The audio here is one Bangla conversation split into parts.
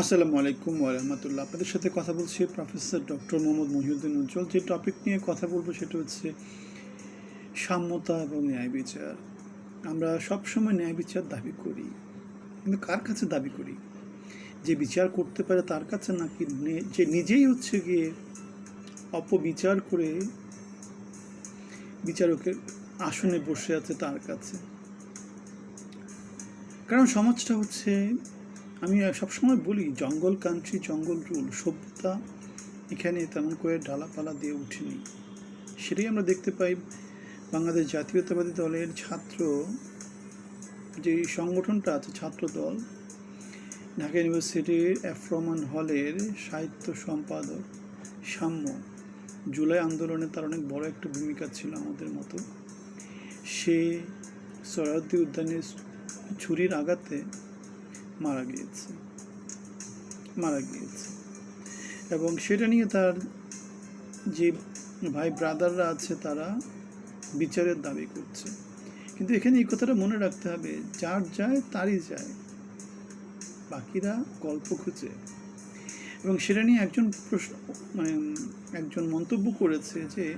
আসসালামু আলাইকুম ওরহমতুল্লাহ আপনাদের সাথে কথা বলছি প্রফেসর ডক্টর মোহাম্মদ মহিউদ্দিন উজ্জ্বল। যে টপিক নিয়ে কথা বলব সেটা হচ্ছে সাম্যতা এবং ন্যায় বিচার। আমরা সবসময় ন্যায় বিচার দাবি করি। কিন্তু কার কাছে দাবি করি? যে বিচার করতে পারে তার কাছে নাকি যে নিজেই হচ্ছে গিয়ে অপবিচার করে বিচারকের আসনে বসে আছে তার কাছে। কারণ সমাজটা হচ্ছে আমি সবসময় বলি, জঙ্গল কান্ট্রি জঙ্গল রুল সভ্যতা এখানে তেমন করে ডালাপালা দিয়ে উঠেনি সেটাই আমরা দেখতে পাই বাংলাদেশ জাতীয়তাবাদী দলের ছাত্র যে সংগঠনটা আছে ছাত্র দল ঢাকা ইউনিভার্সিটির এফরমান হলের সাহিত্য সম্পাদক সাম্য। জুলাই আন্দোলনে তার অনেক বড় একটা ভূমিকা ছিল আমাদের মতো। সে সরাহদ্দি উদ্যানের ছুরির আঘাতে মারা গিয়েছে। মারা গিয়েছে। এবং সেটা নিয়ে তার যে ভাই ব্রাদাররা আছে, তারা বিচারের দাবি করছে। কিন্তু এখানে এই কথাটা মনে রাখতে হবে, যার যায়, তারই যায়। বাকিরা গল্প খুঁজে। এবং সেটা নিয়ে একজন প্রশ্ন মানে একজন মন্তব্য করেছে যে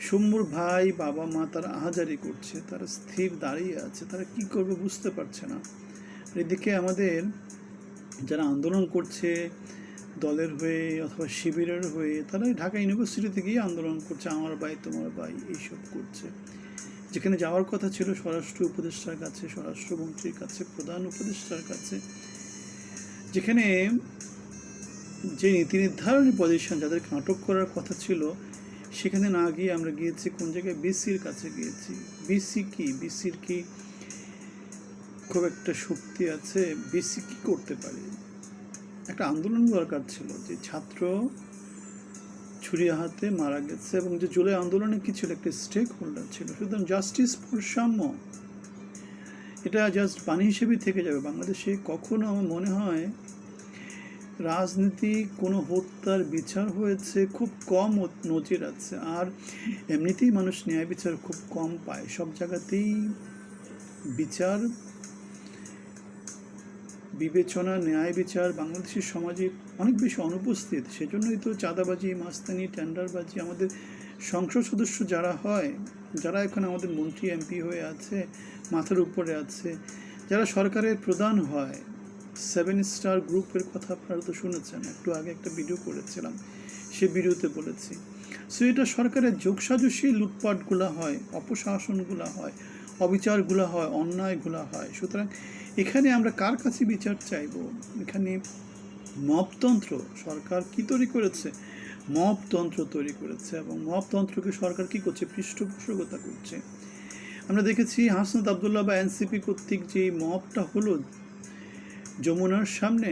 শম্ভুর ভাই, বাবা, মা তারা আহাজারি করছে, তারা স্থির দাঁড়িয়ে আছে, তারা কি করবে বুঝতে পারছে না। এদিকে আমাদের যারা আন্দোলন করছে, দলের হয়ে অথবা শিবিরের হয়ে তারা ঢাকা ইউনিভার্সিটিতে গিয়ে আন্দোলন করছে, আমার ভাই, তোমার ভাই এইসব করছে। যেখানে যাওয়ার কথা ছিল, স্বরাষ্ট্র উপদেষ্টার কাছে, স্বরাষ্ট্রমন্ত্রীর কাছে, প্রধান উপদেষ্টার কাছে। যেখানে যে নীতি নির্ধারণী পজিশন যাদেরকে আটক করার কথা ছিল, সেখানে না গিয়ে আমরা গিয়েছি, কোন জায়গায় বিসির কাছে গিয়েছি। বিসি কি? বিসির কি খুব একটা শক্তি আছে, বেশি কি করতে পারে? একটা আন্দোলন দরকার ছিল যে ছাত্র ছুরি হাতে মারা গেছে এবং যে জুলাই আন্দোলনে কি ছিল? একটা স্টেক হোল্ডার ছিল। সুতরাং জাস্টিস ফর সাম্য এটা জাস্ট বাণী হিসেবেই থেকে যাবে। বাংলাদেশে কখনো আমার মনে হয় রাজনীতি, কোনো হত্যার বিচার হয়েছে, খুব কম নজির আছে। আর এমনিতেই মানুষ ন্যায় বিচার খুব কম পায়। সব জায়গাতেই বিচার বিবেচনা, ন্যায় বিচার বাংলাদেশের সমাজে অনেক বেশি অনুপস্থিত। সেজন্যই তো চাঁদাবাজি, মাস্তানি, টেন্ডারবাজি আমাদের সংসদ সদস্য যারা হয়, যারা এখন আমাদের মন্ত্রী, এমপি হয়ে আছে, মাথার উপরে আছে, যারা সরকারের প্রধান হয়, সেভেন স্টার গ্রুপের কথা আপনারা তো শুনেছেন, একটু আগে একটা ভিডিও করেছিলাম, সে ভিডিওতে বলেছি। সো এটা সরকারের যোগসাজসী লুটপাটগুলো হয়, অপশাসনগুলো হয়, অবিচারগুলো হয়, অন্যায়গুলো হয়। সুতরাং এখানে আমরা কার কাছে বিচার চাইব? এখানে মপতন্ত্র সরকার কি তৈরি করেছে? মপতন্ত্র তৈরি করেছে এবং মপতন্ত্রকে সরকার কি করছে? পৃষ্ঠপোষকতা করছে। আমরা দেখেছি হাসনাত আবদুল্লাহ বা এনসিপি কর্তৃক যে মপটা হলো যমুনার সামনে,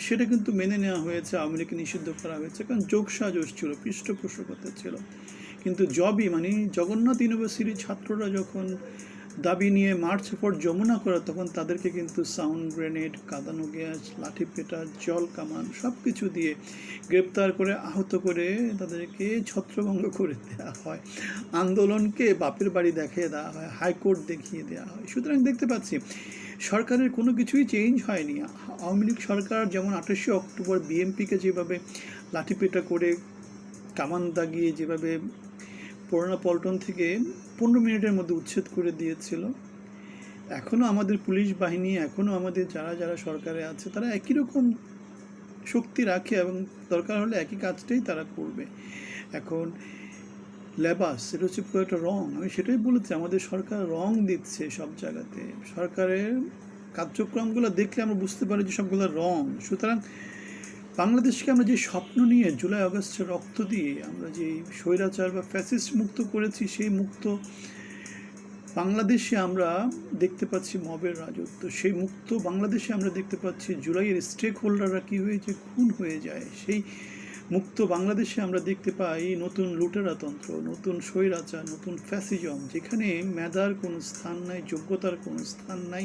সেটা কিন্তু মেনে নেওয়া হয়েছে, আওয়ামী লীগকে নিষিদ্ধ করা হয়েছে কারণ যোগ সাজস ছিল, পৃষ্ঠপোষকতা ছিল। কিন্তু জবই মানে জগন্নাথ ইউনিভার্সিটির ছাত্ররা যখন দাবি নিয়ে মার্চ ফর যমুনা করে, তখন তাদেরকে কিন্তু সাউন্ড গ্রেনেড, কাঁদানো গ্যাস, লাঠি পেটা, জল কামান সব কিছু দিয়ে গ্রেপ্তার করে, আহত করে তাদেরকে ছত্রভঙ্গ করে দেওয়া হয়। আন্দোলনকে বাপের বাড়ি দেখিয়ে দেওয়া হয়, হাইকোর্ট দেখিয়ে দেওয়া হয়। সুতরাং দেখতে পাচ্ছি, সরকারের কোনো কিছুই চেঞ্জ হয়নি। আওয়ামী লীগ সরকার যেমন আঠাশে অক্টোবর বিএমপিকে যেভাবে লাঠিপেটা করে, কামান দাগিয়ে যেভাবে পুরোনো পল্টন থেকে পনেরো মিনিটের মধ্যে উচ্ছেদ করে দিয়েছিল। এখনও আমাদের পুলিশ বাহিনী এখনও আমাদের যারা যারা সরকারে আছে, তারা একই রকম শক্তি রাখে এবং দরকার হলে একই কাজটাই তারা করবে। এখন লেবাস সেটা হচ্ছে পুরো একটা রং। আমি সেটাই বলেছি, আমাদের সরকার রং দিচ্ছে সব জায়গাতে। সরকারের কার্যক্রমগুলো দেখলে আমরা বুঝতে পারি যে সবগুলো রং। সুতরাং বাংলাদেশকে আমরা যে স্বপ্ন নিয়ে জুলাই আগস্টে রক্ত দিয়ে আমরা যে স্বৈরাচার বা ফ্যাসিস্ট মুক্ত করেছি, সেই মুক্ত বাংলাদেশে আমরা দেখতে পাচ্ছি মবের রাজত্ব। সেই মুক্ত বাংলাদেশে আমরা দেখতে পাচ্ছি জুলাইয়ের স্টেক হোল্ডাররা কী হয়েছে খুন হয়ে যায়। সেই মুক্ত বাংলাদেশে আমরা দেখতে পাই নতুন লুটেরাতন্ত্র নতুন স্বৈরাচার, নতুন ফ্যাসিজম যেখানে মেধার কোনো স্থান নাই, যোগ্যতার কোনো স্থান নাই।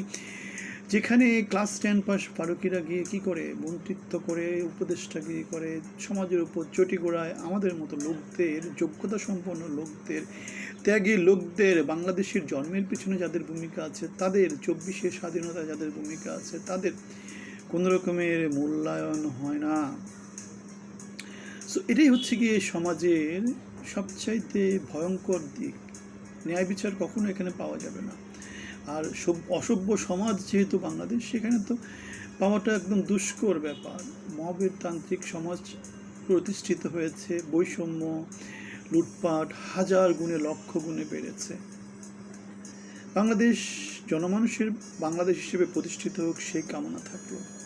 যেখানে ক্লাস টেন পাস ফারুকিরা গিয়ে কি করে মন্ত্রিত্ব করে, উপদেষ্টা গিয়ে করে, সমাজের উপর চটি গোড়ায় আমাদের মতো লোকদের, যোগ্যতা সম্পন্ন লোকদের, ত্যাগী লোকদের, বাংলাদেশের জন্মের পিছনে যাদের ভূমিকা আছে, তাদের চব্বিশে স্বাধীনতা যাদের ভূমিকা আছে, তাদের কোনো রকমের মূল্যায়ন হয় না। সো এটাই হচ্ছে গিয়ে সমাজের সবচাইতে ভয়ঙ্কর দিক। ন্যায় বিচার কখনো এখানে পাওয়া যাবে না। আর অসভ্য সমাজ যেহেতু বাংলাদেশ, সেখানে তো পাওয়াটা একদম দুষ্কর ব্যাপার। মবের তান্ত্রিক সমাজ প্রতিষ্ঠিত হয়েছে, বৈষম্য, লুটপাট, হাজার গুণে লক্ষ গুণে বেড়েছে। বাংলাদেশ জনমানুষের বাংলাদেশ হিসেবে প্রতিষ্ঠিত হোক, সেই কামনা থাকল।